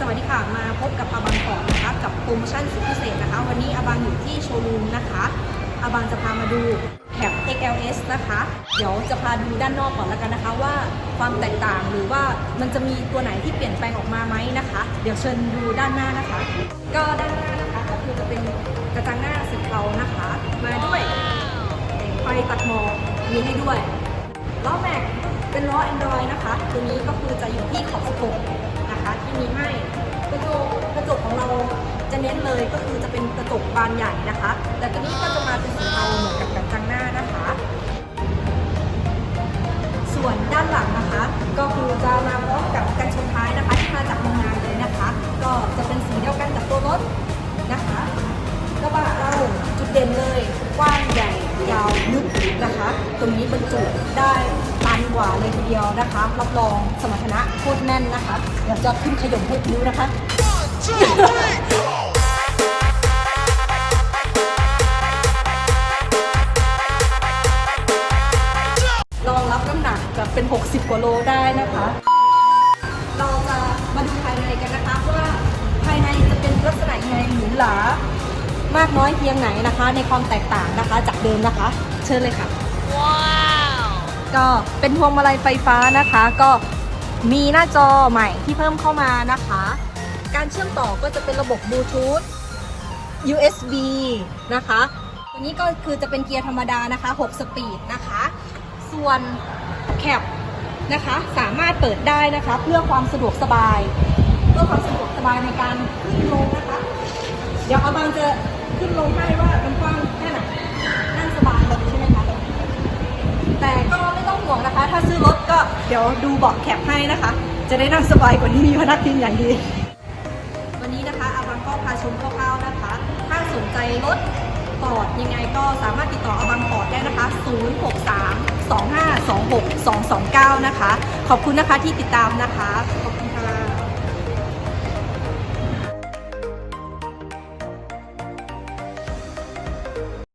สวัสดีค่ะ มาพบกับอาบังก่อนนะคะกับโปรโมชั่นสุดพิเศษนะคะ วันนี้อาบังอยู่ที่โชว์รูมนะคะอาบังจะพามาดูแคป XLS นะคะ เดี๋ยวจะพาดูด้านนอกก่อนแล้วกันนะคะ ว่าความแตกต่างหรือว่ามันจะมีตัวไหนที่เปลี่ยนแปลงออกมาไหมนะคะ เดี๋ยวเชิญดูด้านหน้านะคะ ก็ด้านหน้านะคะก็คือจะเป็นกระจังหน้าสีเทานะคะ มาด้วยไฟตัดหมอกมีให้ด้วยล้อแม็กเป็นล้อ Android นะคะ ตัวนี้ก็คือจะอยู่ที่ขอบสะโพกนะคะ ที่มีให้ เลยก็คือจะเป็นกระจกบานใหญ่นะคะ แต่ตัวนี้ก็จะมาเป็นสีเทาเหมือนกับกระจังหน้านะคะ ส่วนด้านหลังนะคะ ก็คือจะมาพร้อมกับกันชนท้ายนะคะที่มาจากโรงงานเลยนะคะ ก็จะเป็นสีเดียวกันกับตัวรถนะคะกระบะเราจุดเด่นเลยกว้างใหญ่ยาวลึกนะคะ ตรงนี้บรรจุได้ตันกว่าเลยทีเดียวนะคะ รับรองสมรรถนะโคตรแน่นนะคะ เดี๋ยวจะขึ้นขยมให้ดูนะคะ เป็น 60กว่าโลได้นะคะ เราจะมาดูภายในกันนะคะว่าภายในจะเป็นลักษณะยังไงหรูหรามากน้อยเพียงไหนนะคะ ในความแตกต่างนะคะ จากเดิมนะคะ เชิญเลยค่ะ ว้าวก็เป็นพวงมาลัยไฟฟ้านะคะ ก็มีหน้าจอใหม่ที่เพิ่มเข้ามานะคะ การเชื่อมต่อก็จะเป็นระบบบลูทูธ USB นะคะ ตัวนี้ก็คือจะเป็นเกียร์ธรรมดานะคะ 6 สปีดนะคะ ส่วน แคปนะคะ สามารถเปิดได้นะคะ เพื่อความสะดวกสบาย เพื่อความสะดวกสบายในการขึ้นลงนะคะ เดี๋ยวอาบังจะขึ้นลงให้ว่ามันกว้างแค่ไหนนั่งสบายเลยใช่ไหมคะแต่ก็ไม่ต้องห่วงนะคะ ถ้าซื้อรถก็เดี๋ยวดูเบาะแคปให้นะคะ จะได้นั่งสบายกว่านี้มีพนักพิงอย่างดีวันนี้นะคะอาบังก็พาชมคร่าวๆนะคะ ถ้าสนใจรถปอดยังไงก็สามารถติดต่ออาบังปอดได้นะคะ02-5 229 นะคะ ขอบคุณนะคะที่ติดตามนะคะขอบ